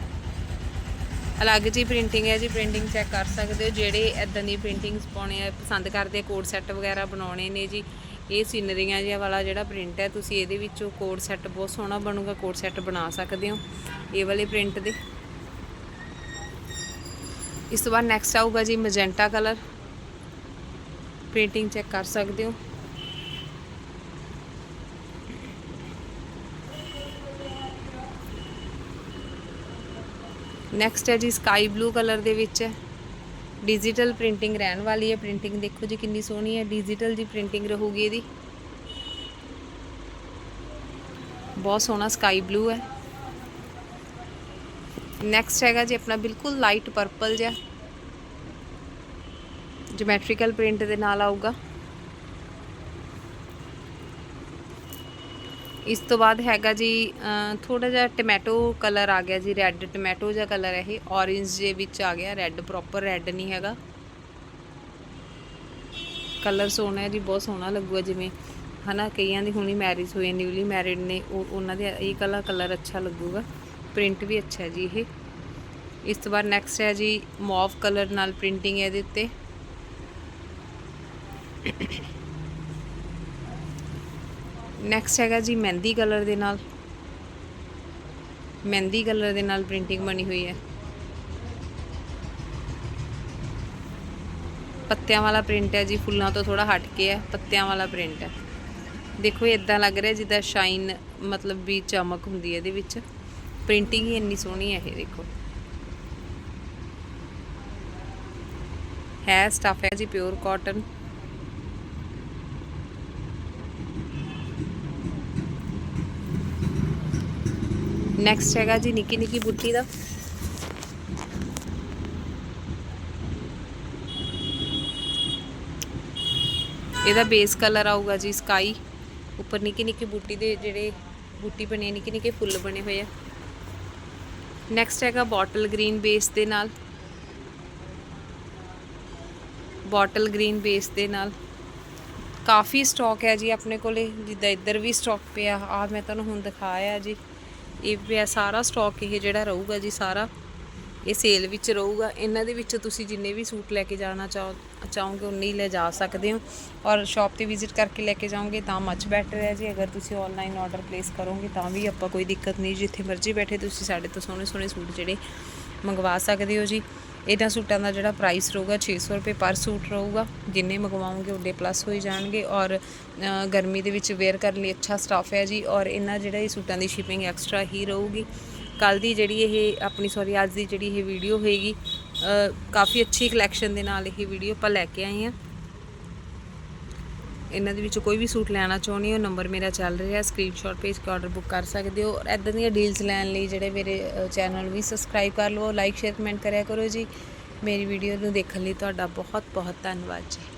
[SPEAKER 1] ਅਲੱਗ ਜੀ ਪ੍ਰਿੰਟਿੰਗ ਹੈ ਜੀ ਪ੍ਰਿੰਟਿੰਗ ਚੈੱਕ ਕਰ ਸਕਦੇ ਹੋ, ਜਿਹੜੇ ਇਦਾਂ ਦੀ ਪ੍ਰਿੰਟਿੰਗਸ ਪਾਉਣੇ ਆ, ਪਸੰਦ ਕਰਦੇ ਆ ਕੋਡ ਸੈੱਟ ਵਗੈਰਾ ਬਣਾਉਣੇ ਨੇ ਜੀ। ਇਹ ਸੀਨਰੀਆਂ ਜਿਹਾ ਵਾਲਾ ਜਿਹੜਾ ਪ੍ਰਿੰਟ ਹੈ, ਤੁਸੀਂ ਇਹਦੇ ਵਿੱਚੋਂ ਕੋਡ ਸੈੱਟ ਬਹੁਤ ਸੋਹਣਾ ਬਣੂਗਾ, ਕੋਡ ਸੈੱਟ ਬਣਾ ਸਕਦੇ ਹੋ। ਇਹ ਵਾਲੇ ਪ੍ਰਿੰਟ ਦੇ। ਇਸ ਤੋਂ ਬਾਅਦ ਨੈਕਸਟ ਆਊਗਾ ਜੀ ਮੈਜੈਂਟਾ ਕਲਰ ਪ੍ਰਿੰਟਿੰਗ ਚੈੱਕ ਕਰ ਸਕਦੇ ਹੋ। ਨੈਕਸਟ ਹੈ ਜੀ ਸਕਾਈ ਬਲੂ ਕਲਰ ਦੇ ਵਿੱਚ। ਹੈ ਡਿਜੀਟਲ ਪ੍ਰਿੰਟਿੰਗ ਰਹਿਣ ਵਾਲੀ ਹੈ। ਪ੍ਰਿੰਟਿੰਗ ਦੇਖੋ ਜੀ ਕਿੰਨੀ ਸੋਹਣੀ ਹੈ। ਡਿਜੀਟਲ ਜੀ ਪ੍ਰਿੰਟਿੰਗ ਰਹੂਗੀ ਇਹਦੀ। ਬਹੁਤ ਸੋਹਣਾ ਸਕਾਈ ਬਲੂ ਹੈ। ਨੈਕਸਟ ਹੈਗਾ ਜੀ ਆਪਣਾ ਬਿਲਕੁਲ ਲਾਈਟ ਪਰਪਲ ਜਿਹਾ। ਜਿਓਮੈਟ੍ਰੀਕਲ ਪ੍ਰਿੰਟ ਦੇ ਨਾਲ ਆਊਗਾ। ਇਸ ਤੋਂ ਬਾਅਦ ਹੈਗਾ ਜੀ ਥੋੜਾ ਜਿਹਾ ਟੋਮੈਟੋ ਕਲਰ ਆ ਗਿਆ ਜੀ, ਰੈੱਡ ਟੋਮੈਟੋ ਜਿਹਾ ਕਲਰ ਹੈ ਇਹ orange ਦੇ ਵਿੱਚ ਆ ਗਿਆ, ਰੈੱਡ, ਪ੍ਰੋਪਰ ਰੈੱਡ ਨਹੀਂ ਹੈਗਾ। ਕਲਰ ਸੋਹਣਾ ਹੈ ਜੀ, ਬਹੁਤ ਸੋਹਣਾ ਲੱਗੂਗਾ ਜਿਵੇਂ, ਹਨਾ, ਕਈਆਂ ਦੀ ਹੁਣੀ ਮੈਰਿਜ ਹੋਈ ਨਿਊਲੀ ਮੈਰਿਡ ਨੇ, ਉਹ, ਉਹਨਾਂ ਦੇ ਇਹ ਕਲਰ ਕਲਰ ਅੱਛਾ ਲੱਗੂਗਾ, ਪ੍ਰਿੰਟ ਵੀ ਅੱਛਾ ਹੈ ਜੀ ਇਹ। ਇਸ ਤੋਂ ਬਾਅਦ ਨੈਕਸਟ ਹੈ ਜੀ, ਮੌਵ ਕਲਰ ਨਾਲ ਪ੍ਰਿੰਟਿੰਗ ਹੈ ਇਹਦੇ ਉੱਤੇ। ਨੈਕਸਟ ਹੈਗਾ ਜੀ ਮਹਿੰਦੀ ਕਲਰ ਦੇ ਨਾਲ। ਮਹਿੰਦੀ ਕਲਰ ਦੇ ਨਾਲ ਪ੍ਰਿੰਟਿੰਗ ਬਣੀ ਹੋਈ ਹੈ। ਪੱਤਿਆਂ ਵਾਲਾ ਪ੍ਰਿੰਟ ਹੈ ਜੀ, ਫੁੱਲਾਂ ਤੋਂ ਥੋੜਾ ਹਟ ਕੇ ਹੈ, ਪੱਤਿਆਂ ਵਾਲਾ ਪ੍ਰਿੰਟ ਹੈ। ਦੇਖੋ ਇਹ ਇਦਾਂ ਲੱਗ ਰਿਹਾ ਜਿੱਦਾਂ ਸ਼ਾਈਨ ਮਤਲਬ ਵੀ ਚਮਕ ਹੁੰਦੀ ਹੈ ਇਹਦੇ ਵਿੱਚ। ਪ੍ਰਿੰਟਿੰਗ ਹੀ ਇੰਨੀ ਸੋਹਣੀ ਹੈ ਇਹ, ਦੇਖੋ। ਹੈ ਸਟਫ ਹੈ ਜੀ ਪਿਓਰ ਕਾਟਨ ਨੈਕਸਟ ਹੈਗਾ ਜੀ ਨਿੱਕੀ ਨਿੱਕੀ ਬੁੱਟੀ ਦਾ। ਇਹਦਾ ਬੇਸ ਕਲਰ ਆਊਗਾ ਜੀ ਸਕਾਈ ਉੱਪਰ ਨਿੱਕੀ ਨਿੱਕੀ ਬੂਟੀ ਦੇ ਜਿਹੜੇ ਬੂਟੀ ਬਣੇ ਨਿੱਕੇ ਨਿੱਕੇ ਫੁੱਲ ਬਣੇ ਹੋਏ ਆ। ਨੈਕਸਟ ਹੈਗਾ ਬੋਟਲ ਗ੍ਰੀਨ ਬੇਸ ਦੇ ਨਾਲ। ਬੋਟਲ ਗ੍ਰੀਨ ਬੇਸ ਦੇ ਨਾਲ। ਕਾਫੀ ਸਟਾਕ ਹੈ ਜੀ ਆਪਣੇ ਕੋਲੇ, ਜਿੱਦਾਂ ਇੱਧਰ ਵੀ ਸਟਾਕ ਪਿਆ। ਆ ਮੈਂ ਤੁਹਾਨੂੰ ਹੁਣ ਦਿਖਾਇਆ ਜੀ। ਇਹ ਪਿਆ ਸਾਰਾ ਸਟਾਕ ਇਹ ਜਿਹੜਾ ਰਹੂਗਾ ਜੀ ਸਾਰਾ, ਇਹ ਸੇਲ ਵਿੱਚ ਰਹੂਗਾ। ਇਹਨਾਂ ਦੇ ਵਿੱਚ ਤੁਸੀਂ ਜਿੰਨੇ ਵੀ ਸੂਟ ਲੈ ਕੇ ਜਾਣਾ ਚਾਹੋ, ਚਾਹੋਗੇ, ਉਨੇ ਹੀ ਲੈ ਜਾ ਸਕਦੇ ਹੋ। ਔਰ ਸ਼ਾਪ ਤੇ ਵਿਜ਼ਿਟ ਕਰਕੇ ਲੈ ਕੇ ਜਾਓਗੇ ਤਾਂ ਮੱਚ ਬੈਟਰ ਹੈ ਜੀ। ਅਗਰ ਤੁਸੀਂ ਆਨਲਾਈਨ ਆਰਡਰ ਪਲੇਸ ਕਰੋਗੇ ਤਾਂ ਵੀ ਆਪਾਂ ਕੋਈ ਦਿੱਕਤ ਨਹੀਂ। ਜਿੱਥੇ ਮਰਜ਼ੀ ਬੈਠੇ ਤੁਸੀਂ ਸਾਡੇ ਤੋਂ ਸੋਹਣੇ ਸੋਹਣੇ ਸੂਟ ਜਿਹੜੇ ਮੰਗਵਾ ਸਕਦੇ ਹੋ ਜੀ। ਇਹਨਾਂ ਸੂਟਾਂ ਦਾ ਜਿਹੜਾ ਪ੍ਰਾਈਸ ਰਹੂਗਾ 600 ਰੁਪਏ ਪਰ ਸੂਟ ਰਹੂਗਾ। ਜਿੰਨੇ ਮੰਗਵਾਓਗੇ ਉਹਦੇ ਪਲੱਸ ਹੋਈ ਜਾਣਗੇ ਔਰ ਗਰਮੀ ਦੇ ਵਿੱਚ ਵੇਅਰ ਕਰਨ ਲਈ ਅੱਛਾ ਸਟਾਫ ਹੈ ਜੀ ਔਰ ਇਹਨਾਂ ਜਿਹੜਾ ਇਹ ਸੂਟਾਂ ਦੀ ਸ਼ਿਪਿੰਗ ਐਕਸਟਰਾ ਹੀ ਰਹੂਗੀ। ਕੱਲ ਦੀ ਜਿਹੜੀ ਇਹ ਆਪਣੀ ਸੌਰੀ ਅੱਜ ਦੀ ਜਿਹੜੀ ਇਹ ਵੀਡੀਓ ਹੋਏਗੀ ਕਾਫੀ ਅੱਛੀ ਕਲੈਕਸ਼ਨ ਦੇ ਨਾਲ ਇਹ ਵੀਡੀਓ ਆਪਾਂ ਲੈ ਕੇ ਆਏ ਹਾਂ। ਇਹਨਾਂ ਦੇ ਵਿੱਚੋਂ ਕੋਈ ਵੀ ਸੂਟ ਲੈਣਾ ਚਾਹੁੰਦੇ ਹੋ ਨੰਬਰ ਮੇਰਾ ਚੱਲ ਰਿਹਾ ਸਕਰੀਨਸ਼ਾਟ ਭੇਜ ਕੇ ਆਰਡਰ ਬੁੱਕ ਕਰ ਸਕਦੇ ਹੋ। ਔਰ ਇਦਾਂ ਦੀਆਂ ਡੀਲਸ ਲੈਣ ਲਈ ਜਿਹੜੇ ਮੇਰੇ ਚੈਨਲ ਵੀ ਸਬਸਕ੍ਰਾਈਬ ਕਰ ਲਵੋ ਲਾਈਕ ਸ਼ੇਅਰ ਕਮੈਂਟ ਕਰਿਆ ਕਰੋ ਜੀ। ਮੇਰੀ ਵੀਡੀਓ ਨੂੰ ਦੇਖਣ ਲਈ ਤੁਹਾਡਾ ਬਹੁਤ ਬਹੁਤ ਧੰਨਵਾਦ ਜੀ।